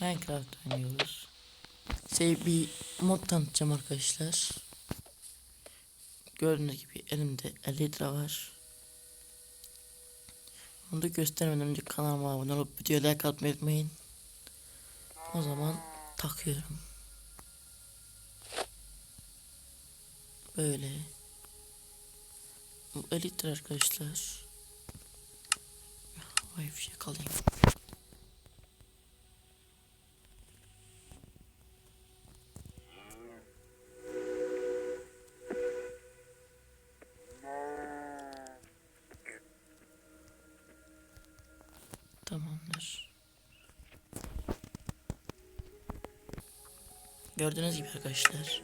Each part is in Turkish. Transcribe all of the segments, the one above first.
Minecraft oynuyoruz. Size bir mod tanıtacağım arkadaşlar. Gördüğünüz gibi elimde 50 lira var. Onu da göstermeden önce kanalıma abone olup videoya like atmayı unutmayın. O zaman takıyorum. Böyle. Bu 50 lira arkadaşlar. Vay bir şey kalayım. Tamamdır. Gördüğünüz gibi arkadaşlar.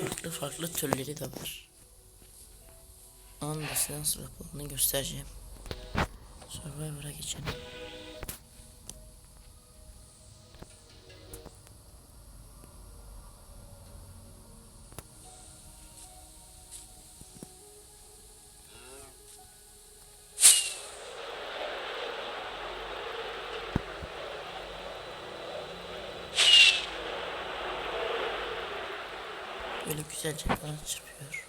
Farklı farklı türleri de var. Onun da size nasıl yapıldığını göstereceğim. Survivor'a geçelim. Böyle güzelce bana çırpıyor.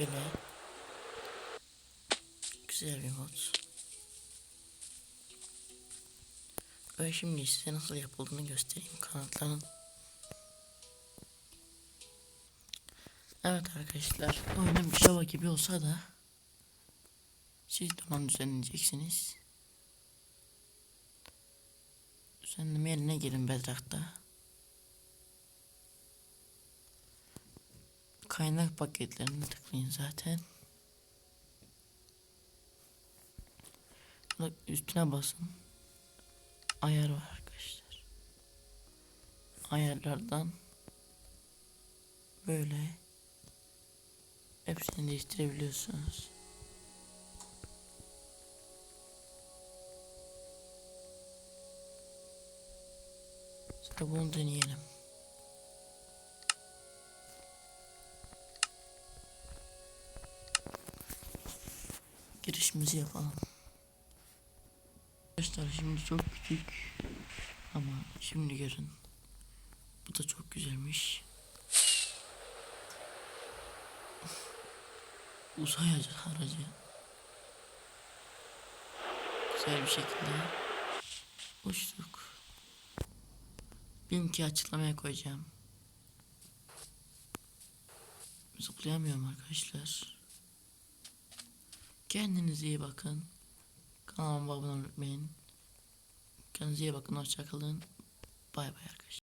Böyle güzel bir mod. Ve şimdi size nasıl yapıldığını göstereyim kanatların. Evet arkadaşlar oyunun bir şova gibi olsa da siz tamam düzenleyeceksiniz. Düzenleme yerine gelin Bedrock'ta. Kaynak paketlerine tıklayın zaten. Bak üstüne basın. Ayar var arkadaşlar. Ayarlardan böyle hepsini değiştirebiliyorsunuz. Sonra bunu deneyelim. Girişimizi yapalım. Arkadaşlar şimdi çok küçük ama şimdi görün. Bu da çok güzelmiş. Uzay aracı. Güzel bir şekilde uçtuk. Linki açıklamaya koyacağım. Zıplayamıyorum arkadaşlar. Kendinize iyi bakın. Kanalıma abone olmayı unutmayın. Kendinize iyi bakın. Hoşçakalın. Bay bay arkadaşlar.